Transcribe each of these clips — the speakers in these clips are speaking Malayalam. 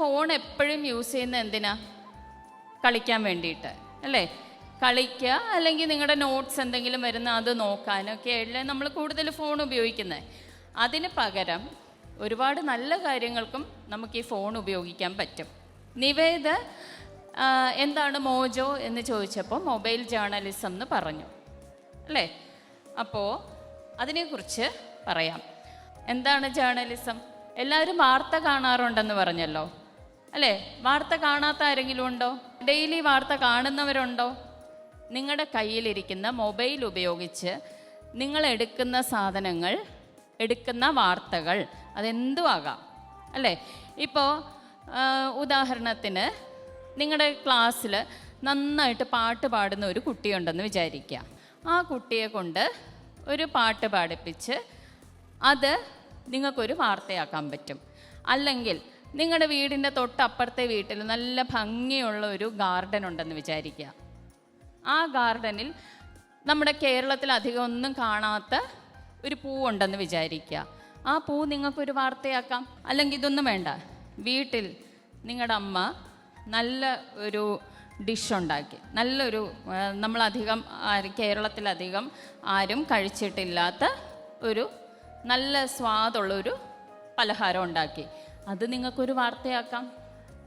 ഫോൺ എപ്പോഴും യൂസ് ചെയ്യുന്ന എന്തിനാ? കളിക്കാൻ വേണ്ടിയിട്ട് അല്ലേ? കളിക്കുക അല്ലെങ്കിൽ നിങ്ങളുടെ നോട്ട്സ് എന്തെങ്കിലും വരുന്ന അത് നോക്കാനൊക്കെ അല്ലേ? നമ്മൾ കൂടുതൽ ഫോൺ ഉപയോഗിക്കുന്നത് അതിന് പകരം ഒരുപാട് നല്ല കാര്യങ്ങൾക്കും നമുക്ക് ഈ ഫോൺ ഉപയോഗിക്കാൻ പറ്റും. നിവേദ എന്താണ് മോജോ എന്ന് ചോദിച്ചപ്പോൾ മൊബൈൽ ജേർണലിസം എന്ന് പറഞ്ഞു അല്ലേ? അപ്പോൾ അതിനെക്കുറിച്ച് പറയാം. എന്താണ് ജേർണലിസം എല്ലാവരും വാർത്ത കാണാറുണ്ടെന്ന് പറഞ്ഞല്ലോ. അല്ലേ? വാർത്ത കാണാത്ത ആരെങ്കിലും ഉണ്ടോ? ഡെയിലി വാർത്ത കാണുന്നവരുണ്ടോ? നിങ്ങളുടെ കയ്യിലിരിക്കുന്ന മൊബൈൽ ഉപയോഗിച്ച് നിങ്ങൾ എടുക്കുന്ന സാധനങ്ങൾ എടുക്കുന്ന വാർത്തകൾ അതെന്തും ആകാം അല്ലേ ഇപ്പോൾ ഉദാഹരണത്തിന് നിങ്ങളുടെ ക്ലാസ്സിൽ നന്നായിട്ട് പാട്ട് പാടുന്ന ഒരു കുട്ടിയുണ്ടെന്ന് വിചാരിക്കുക. ആ കുട്ടിയെ കൊണ്ട് ഒരു പാട്ട് പാടിപ്പിച്ച് അത് നിങ്ങൾക്കൊരു വാർത്തയാക്കാൻ പറ്റും. അല്ലെങ്കിൽ നിങ്ങളുടെ വീടിന്റെ തൊട്ടപ്പുറത്തെ വീട്ടിൽ നല്ല ഭംഗിയുള്ള ഒരു ഗാർഡൻ ഉണ്ടെന്ന് വിചാരിക്കുക. ആ ഗാർഡനിൽ നമ്മുടെ കേരളത്തിൽ അധികം ഒന്നും കാണാത്ത ഒരു പൂവുണ്ടെന്ന് വിചാരിക്കുക. ആ പൂ നിങ്ങൾക്കൊരു വാർത്തയാക്കാം? അല്ലെങ്കിൽ ഇതൊന്നും വേണ്ട. വീട്ടിൽ നിങ്ങളുടെ അമ്മ നല്ല ഒരു ഡിഷ് ഉണ്ടാക്കി. നല്ലൊരു നമ്മളധികം കേരളത്തിലധികം ആരും കഴിച്ചിട്ടില്ലാത്ത ഒരു നല്ല സ്വാദുള്ളൊരു പലഹാരം ഉണ്ടാക്കി. അത് നിങ്ങൾക്കൊരു വാർത്തയാക്കാം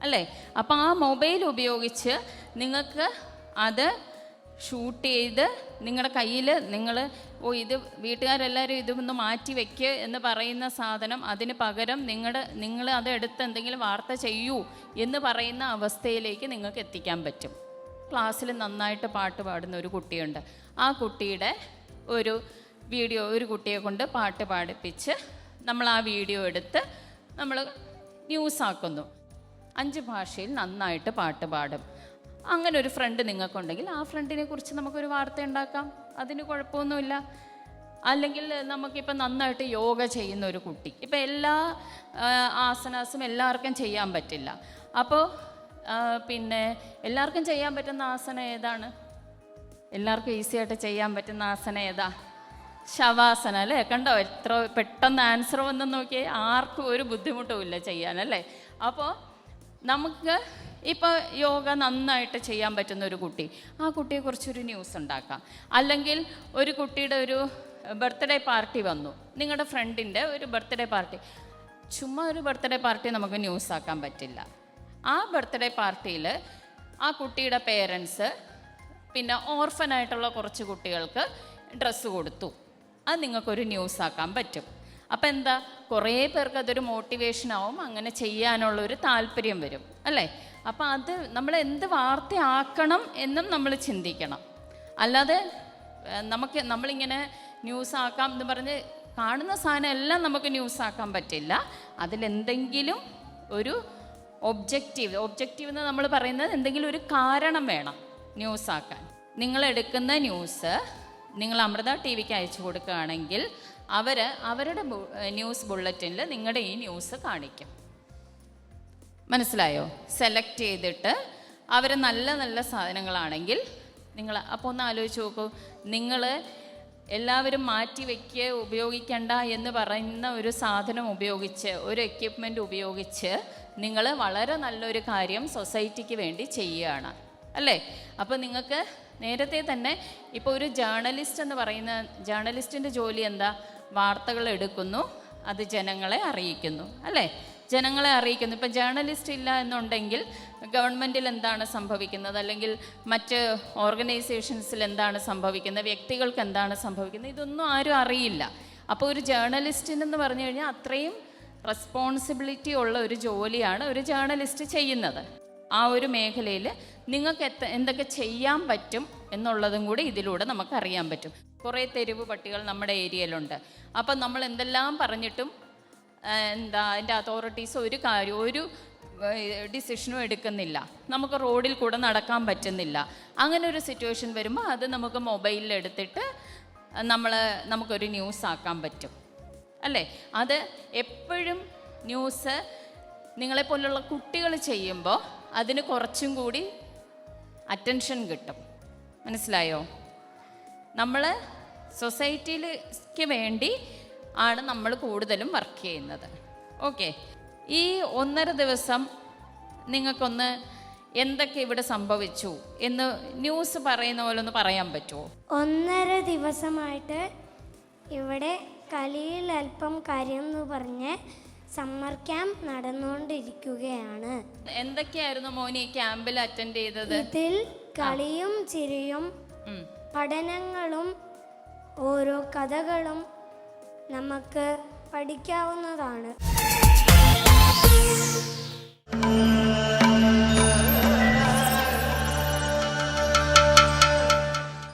അല്ലേ? അപ്പം ആ മൊബൈൽ ഉപയോഗിച്ച് നിങ്ങൾക്ക് അത് ഷൂട്ട് ചെയ്ത് നിങ്ങളുടെ കയ്യിൽ നിങ്ങൾ ഓ ഇത് വീട്ടുകാരെല്ലാവരും ഇതൊന്ന് മാറ്റി വെക്ക് എന്ന് പറയുന്ന സാധനം അതിന് പകരം നിങ്ങളുടെ നിങ്ങൾ അത് എടുത്ത് എന്തെങ്കിലും വാർത്ത ചെയ്യൂ എന്ന് പറയുന്ന അവസ്ഥയിലേക്ക് നിങ്ങൾക്ക് എത്തിക്കാൻ പറ്റും. ക്ലാസ്സിൽ നന്നായിട്ട് പാട്ട് പാടുന്ന ഒരു കുട്ടിയുണ്ട്. ആ കുട്ടിയുടെ ഒരു വീഡിയോ ഒരു കുട്ടിയെ കൊണ്ട് പാട്ട് പാടിപ്പിച്ച് നമ്മൾ ആ വീഡിയോ എടുത്ത് നമ്മൾ ന്യൂസ് ആക്കുന്നു അഞ്ച് ഭാഷയിൽ നന്നായിട്ട് പാട്ട് പാടും. അങ്ങനെ ഒരു ഫ്രണ്ട് നിങ്ങൾക്കുണ്ടെങ്കിൽ ആ ഫ്രണ്ടിനെ കുറിച്ച് നമുക്കൊരു വാർത്ത ഉണ്ടാക്കാം. അതിന് കുഴപ്പമൊന്നുമില്ല. അല്ലെങ്കിൽ നമുക്കിപ്പോൾ നന്നായിട്ട് യോഗ ചെയ്യുന്ന ഒരു കുട്ടി. ഇപ്പം എല്ലാ ആസനാസും എല്ലാവർക്കും ചെയ്യാൻ പറ്റില്ല. അപ്പോൾ പിന്നെ എല്ലാവർക്കും ചെയ്യാൻ പറ്റുന്ന ആസന ഏതാണ്? എല്ലാവർക്കും ഈസിയായിട്ട് ചെയ്യാൻ പറ്റുന്ന ആസന ഏതാ? ശവാസന അല്ലേ? കണ്ടോ? എത്ര പെട്ടെന്ന് ആൻസർ വന്നു നോക്കിയാൽ ആർക്കും ഒരു ബുദ്ധിമുട്ടും ഇല്ല ചെയ്യാൻ അല്ലേ? അപ്പോൾ നമുക്ക് ഇപ്പോൾ യോഗ നന്നായിട്ട് ചെയ്യാൻ പറ്റുന്ന ഒരു കുട്ടി ആ കുട്ടിയെക്കുറിച്ചൊരു ന്യൂസ് ഉണ്ടാക്കാം. അല്ലെങ്കിൽ ഒരു കുട്ടിയുടെ ഒരു ബർത്ത്ഡേ പാർട്ടി വന്നു. നിങ്ങളുടെ ഫ്രണ്ടിന്റെ ഒരു ബർത്ത്ഡേ പാർട്ടി ചുമ്മാ ഒരു ബർത്ത്ഡേ പാർട്ടി നമുക്ക് ന്യൂസ് ആക്കാൻ പറ്റില്ല. ആ ബർത്ത്ഡേ പാർട്ടിയിൽ ആ കുട്ടിയുടെ പേരൻസ് പിന്നെ ഓർഫനായിട്ടുള്ള കുറച്ച് കുട്ടികൾക്ക് ഡ്രസ്സ് കൊടുത്തു. അത് നിങ്ങൾക്കൊരു ന്യൂസ് ആക്കാൻ പറ്റും. അപ്പം എന്താ? കുറേ പേർക്ക് അതൊരു മോട്ടിവേഷൻ ആവും. അങ്ങനെ ചെയ്യാനുള്ള ഒരു താല്പര്യം വരും. അല്ലേ? അപ്പം അത് നമ്മൾ എന്ത് വാർത്തയാക്കണം എന്നും നമ്മൾ ചിന്തിക്കണം. അല്ലാതെ നമുക്ക് നമ്മളിങ്ങനെ ന്യൂസ് ആക്കാം എന്ന് പറഞ്ഞ് കാണുന്ന സാധനം എല്ലാം നമുക്ക് ന്യൂസ് ആക്കാൻ പറ്റില്ല അതിലെന്തെങ്കിലും ഒരു ഒബ്ജക്റ്റീവ് ഒബ്ജക്റ്റീവ് എന്ന് നമ്മൾ പറയുന്നത് എന്തെങ്കിലും ഒരു കാരണം വേണം ന്യൂസ് ആക്കാൻ നിങ്ങൾ എടുക്കുന്ന ന്യൂസ് നിങ്ങൾ അമൃത ടി വിക്ക് അയച്ചു കൊടുക്കുകയാണെങ്കിൽ അവർ അവരുടെ ന്യൂസ് ബുള്ളറ്റിനിൽ നിങ്ങളുടെ ഈ ന്യൂസ് കാണിക്കും. മനസ്സിലായോ? സെലക്ട് ചെയ്തിട്ട് അവർ നല്ല നല്ല സാധനങ്ങളാണെങ്കിൽ നിങ്ങൾ അപ്പോൾ ഒന്ന് ആലോചിച്ച് നോക്കൂ. നിങ്ങൾ എല്ലാവരും മാറ്റി വയ്ക്കുക ഉപയോഗിക്കണ്ട എന്ന് പറയുന്ന ഒരു സാധനം ഉപയോഗിച്ച് ഒരു എക്യുപ്മെന്റ് ഉപയോഗിച്ച് നിങ്ങൾ വളരെ നല്ലൊരു കാര്യം സൊസൈറ്റിക്ക് വേണ്ടി ചെയ്യുകയാണ്. അല്ലേ? അപ്പോൾ നിങ്ങൾക്ക് നേരത്തെ തന്നെ ഇപ്പോൾ ഒരു ജേർണലിസ്റ്റ് എന്ന് പറയുന്ന ജേർണലിസ്റ്റിന്റെ ജോലി എന്താ? വാർത്തകൾ എടുക്കുന്നു അത് ജനങ്ങളെ അറിയിക്കുന്നു അല്ലേ? ജനങ്ങളെ അറിയിക്കുന്നു. ഇപ്പം ജേർണലിസ്റ്റ് ഇല്ല എന്നുണ്ടെങ്കിൽ ഗവൺമെന്റിൽ എന്താണ് സംഭവിക്കുന്നത്? അല്ലെങ്കിൽ മറ്റ് ഓർഗനൈസേഷൻസിൽ എന്താണ് സംഭവിക്കുന്നത്? വ്യക്തികൾക്ക് എന്താണ് സംഭവിക്കുന്നത്? ഇതൊന്നും ആരും അറിയില്ല. അപ്പോൾ ഒരു ജേർണലിസ്റ്റിനെന്ന് പറഞ്ഞു കഴിഞ്ഞാൽ അത്രയും റെസ്പോൺസിബിലിറ്റി ഉള്ള ഒരു ജോലിയാണ് ഒരു ജേർണലിസ്റ്റ് ചെയ്യുന്നത്. ആ ഒരു മേഖലയിൽ നിങ്ങൾക്ക് എത്ത എന്തൊക്കെ ചെയ്യാൻ പറ്റും എന്നുള്ളതും കൂടി ഇതിലൂടെ നമുക്ക് അറിയാൻ പറ്റും. കുറേ തെരുവ് പട്ടികൾ നമ്മുടെ ഏരിയയിലുണ്ട്. അപ്പം നമ്മൾ എന്തെല്ലാം പറഞ്ഞിട്ടും എന്താ അതിന്റെ അതോറിറ്റീസ് ഒരു കാര്യം ഒരു ഡിസിഷനും എടുക്കുന്നില്ല. നമുക്ക് റോഡിൽ കൂടെ നടക്കാൻ പറ്റുന്നില്ല. അങ്ങനെ ഒരു സിറ്റുവേഷൻ വരുമ്പോൾ അത് നമുക്ക് മൊബൈലിൽ എടുത്തിട്ട് നമ്മൾ നമുക്കൊരു ന്യൂസ് ആക്കാൻ പറ്റും. അല്ലേ? അത് എപ്പോഴും ന്യൂസ് നിങ്ങളെപ്പോലുള്ള കുട്ടികൾ ചെയ്യുമ്പോൾ അതിന് കുറച്ചും കൂടി അറ്റൻഷൻ കിട്ടും. മനസ്സിലായോ? നമ്മൾ സൊസൈറ്റിയിലേക്ക് വേണ്ടി ആണ് നമ്മൾ കൂടുതലും വർക്ക് ചെയ്യുന്നത്. ഓക്കെ ഈ ഒന്നര ദിവസം നിങ്ങൾക്കൊന്ന് എന്തൊക്കെ ഇവിടെ സംഭവിച്ചു എന്ന് ന്യൂസ് പറയുന്ന പോലെ ഒന്ന് പറയാൻ പറ്റുമോ ഒന്നര ദിവസമായിട്ട് ഇവിടെ കലിയിൽ അല്പം കാര്യം എന്ന് പറഞ്ഞ് സമ്മർ ക്യാമ്പ് നടന്നുകൊണ്ടിരിക്കുകയാണ്. എന്തൊക്കെയായിരുന്നു മോനി ക്യാമ്പിൽ അറ്റൻഡ് ചെയ്തത്? ഇതിൽ കളിയും ചിരിയും പഠനങ്ങളും ഓരോ കഥകളും നമുക്ക് പഠിക്കാവുന്നതാണ്.